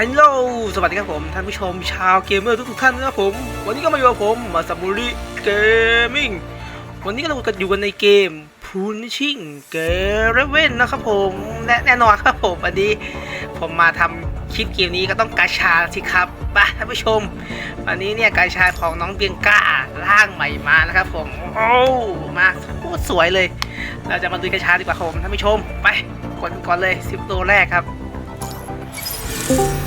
ฮัลโหลสวัสดีครับผมท่านผู้ชมชาวเกมเมอร์ทุกๆท่านนะครับผม วันนี้ก็มาอยู่กับผมมาสัมบุริเกมมิ่งวันนี้ก็เราอยู่กันในเกมพูนชิงเกเรเว่นนะครับผมและแน่นอนครับผมวันนี้ผมมาทำคลิปเกมนี้ก็ต้องกาชาสิครับไปท่านผู้ชม วันนี้เนี่ยกาชาของน้องเบียงก้าร่างใหม่มานะครับผมโอ้มาโคตรสวยเลย เราจะมาดูกาชาดีกว่าครับผมท่านผู้ชมไปกดก่อนเลยสิบตัวแรกครับโ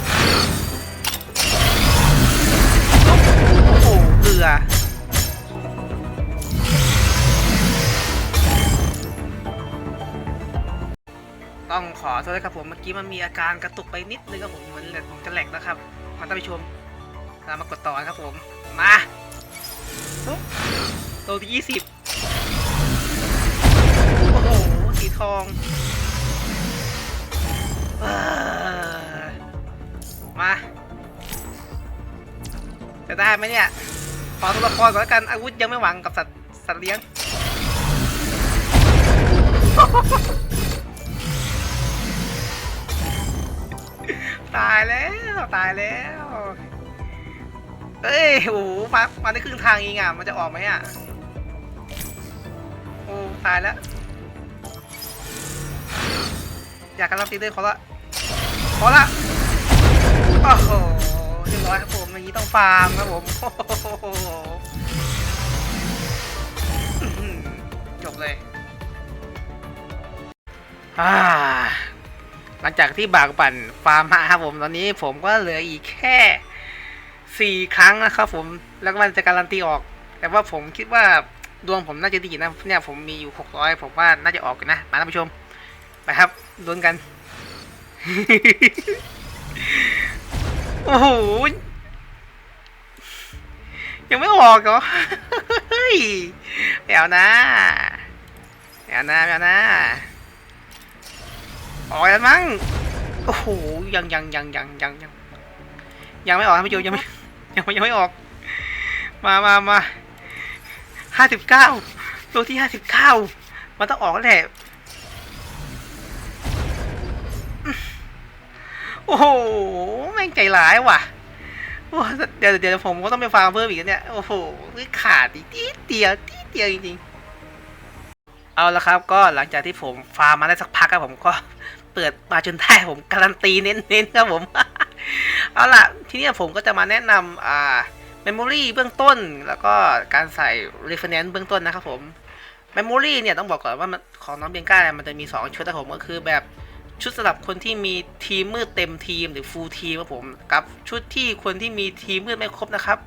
ต้องขอโทษด้วยครับผมเมื่อกี้มันมีอาการกระตุกไปนิดนึงครับผมเหมือนแหลกผมจะแหลกนะครับมาท่านผู้ชมเรามากดต่อครับผมมาตัวที่ยี่สิบโอ้โหสีทองมาจะได้ไหมเนี่ยขอตัวละครก่อนแล้วกันอาวุธยังไม่หวังกับสัตว์สัตว์เลี้ยง ตายแล้วตายแล้วเอ้ยโอ้โหมามาได้ครึ่งทางเองอะมันจะออกไหมอะโอ้ตายแล้ว อยากการันตีด้วยขอละขอละโอ้โหเรียบร้อยครับผมอย่างนี้ต้องฟาร์มครับผมจบเลยอ่า หลังจากที่บากบั่นฟาร์มมาครับผมตอนนี้ผมก็เหลืออีกแค่สี่ครั้งนะครับผมแล้วก็มันจะการันตีออก แต่ว่าผมคิดว่าดวงผมน่าจะดีนะเนี่ยผมมีอยู่หกร้อยผมว่าน่าจะออกนะมาท่านผู้ชมไปครับลุ้นกัน โอ้โหยังไม่ออกเหรอเฮ้ยไม่เอานะไม่เอานะไม่เอานะ ออกแล้วมั้งโอ้โหยังยังยังยังยังยังยังไม่ออกท่านผู้ชมยังไม่ยังไม่ยังไม่ออก มามามาห้าสิบเก้าตัวที่ห้าสิบเก้ามันต้องออกแล้วแหละโอ้โหแม่งใจร้ายว่ะโอ้เดี๋ยวเดี๋ยวผมก็ต้องไปฟาร์มเพิ่มอีกเนี่ยโอ้โหขาดอีเดียวนิดเดียวจริงๆ เอาละครับก็หลังจากที่ผมฟาร์มมาได้สักพักครับผมก็ เปิดมาจนได้ผมการันตีเน้นๆครับผม เอาล่ะ ทีนี้ผมก็จะมาแนะนำอ่าเมมโมรีเบื้องต้นแล้วก็การใส่ reference เบื้องต้นนะครับผมเมมโมรีเนี่ยต้องบอกก่อนว่ามันของน้องเบียงก้าเนี่ยมันจะมี 2 ชุดนะผมก็คือแบบชุดสำหรับคนที่มีทีมมืดเต็มทีมหรือ full ทีมครับผมกับชุดที่คนที่มีทีมมืดไม่ครบนะครับ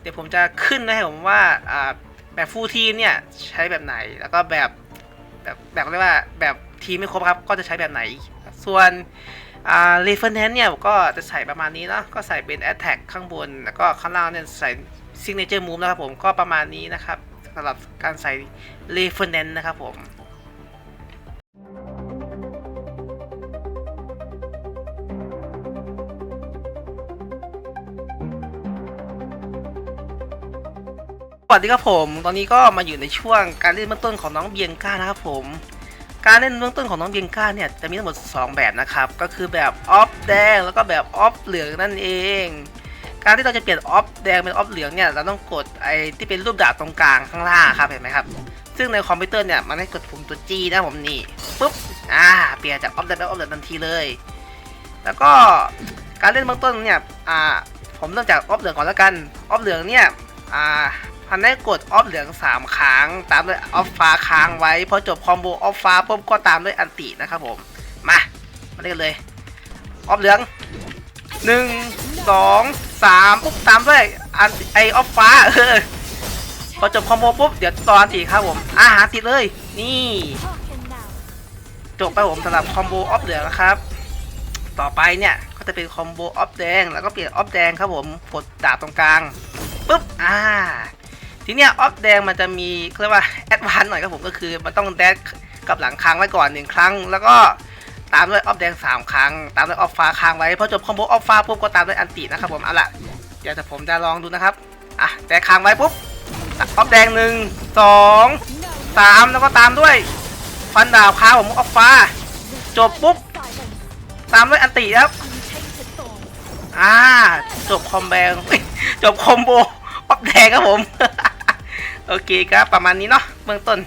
เดี๋ยวผมจะขึ้นนะให้ผมว่าอ่าแบบ full ทีมเนี่ยใช้แบบไหนแล้วก็แบบแบบแบบเรียกว่าแบบ ทีไม่ครบครับ ก็จะใช้แบบไหน ส่วนอ่า reference เนี่ยก็จะใส่ประมาณนี้เนาะก็ใส่เป็น attack ข้างบน แล้วก็ข้างล่างเนี่ยใส่ signature move นะครับผมก็ประมาณนี้นะครับสำหรับการใส่ reference นะครับผมสวัสดีครับผม ตอนนี้ก็มาอยู่ในช่วงการเล่นเบื้องต้นของน้องเบียงก้านะครับผม การเล่นเบื้องต้นของน้องเบียงก้าเนี่ยจะมีทั้งหมด 2 แบบนะครับ ก็คือแบบออฟแดงแล้วก็แบบออฟเหลืองนั่นเอง การที่เราจะเปลี่ยนออฟแดงเป็นออฟเหลืองเนี่ยเราต้องกดไอ้ที่เป็นรูปดาบตรงกลางข้างล่างครับเห็นไหมครับ ซึ่งในคอมพิวเตอร์เนี่ยมันให้กดปุ่มตัว G นะผมนี่ปุ๊บอ่าเปลี่ยนจากออฟแดงเป็นออฟเหลืองทันทีเลย แล้วก็การเล่นเบื้องต้นเนี่ยอ่าผมเริ่มจากออฟเหลืองก่อนแล้วกันออฟเหลืองเนี่ยอ่า พันได้กดออฟเหลือง 3 ครั้ง ตามด้วยออฟฟ้าค้างไว้ พอจบคอมโบออฟฟ้าปุ๊บก็ตามด้วยอันตินะครับผม มา มาเล่นกันเลย ออฟเหลือง 1 2 3ปุ๊บตามด้วยอันไอออฟฟ้าเออพอจบคอมโบปุ๊บเดี๋ยวต่ออันติครับผม อาหารติดเลย นี่ จบไปผมสำหรับคอมโบออฟเหลืองนะครับ ต่อไปเนี่ยก็จะเป็นคอมโบออฟแดง แล้วก็เปลี่ยนออฟแดงครับผมกดดาบตรงกลางปุ๊บ อ่า ทีเนี้ยออฟแดงมันจะมีเรียกว่าแอดวานซ์หน่อยครับผมก็คือมันต้องแดดกับหลังค้างไว้ก่อนหนึ่งครั้ง แล้วก็ตามด้วยออฟแดงสามครั้ง ตามด้วยออฟฟ้าค้างไว้พอจบคอมโบออฟฟ้าปุ๊บก็ตามด้วยอันตินะครับผมเอาละเดี๋ยวจะผมจะลองดูนะครับอะแดงค้างไว้ปุ๊บออฟแดงหนึ่งสองสามแล้วก็ตามด้วยฟันดาบค้างผมออฟฟ้า จบปุ๊บตามด้วยอันติครับอ่าจบคอมแบงจบคอมโบออฟแดงครับผม โอเคครับประมาณนี้เนาะเบื้องต้น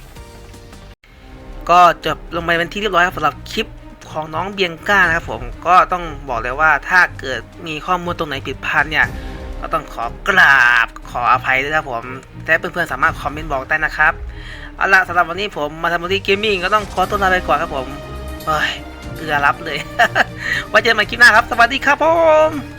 ก็จบลงไปเป็นที่เรียบร้อยครับสำหรับคลิปของน้องเบียงก้านะครับผมก็ต้องบอกเลยว่าถ้าเกิดมีข้อมูลตรงไหนผิดพลาดเนี่ยก็ต้องขอกราบขออภัยด้วยครับผมแต่เพื่อนๆสามารถคอมเมนต์บอกได้นะครับเอาละสำหรับวันนี้ผมมาทำบุรีเกมมิ่งก็ต้องขอตัวลาไปก่อนครับผมเฮ้ยเกลือรับเลยไว้เจอกันใหม่คลิปหน้าครับ สวัสดีครับผม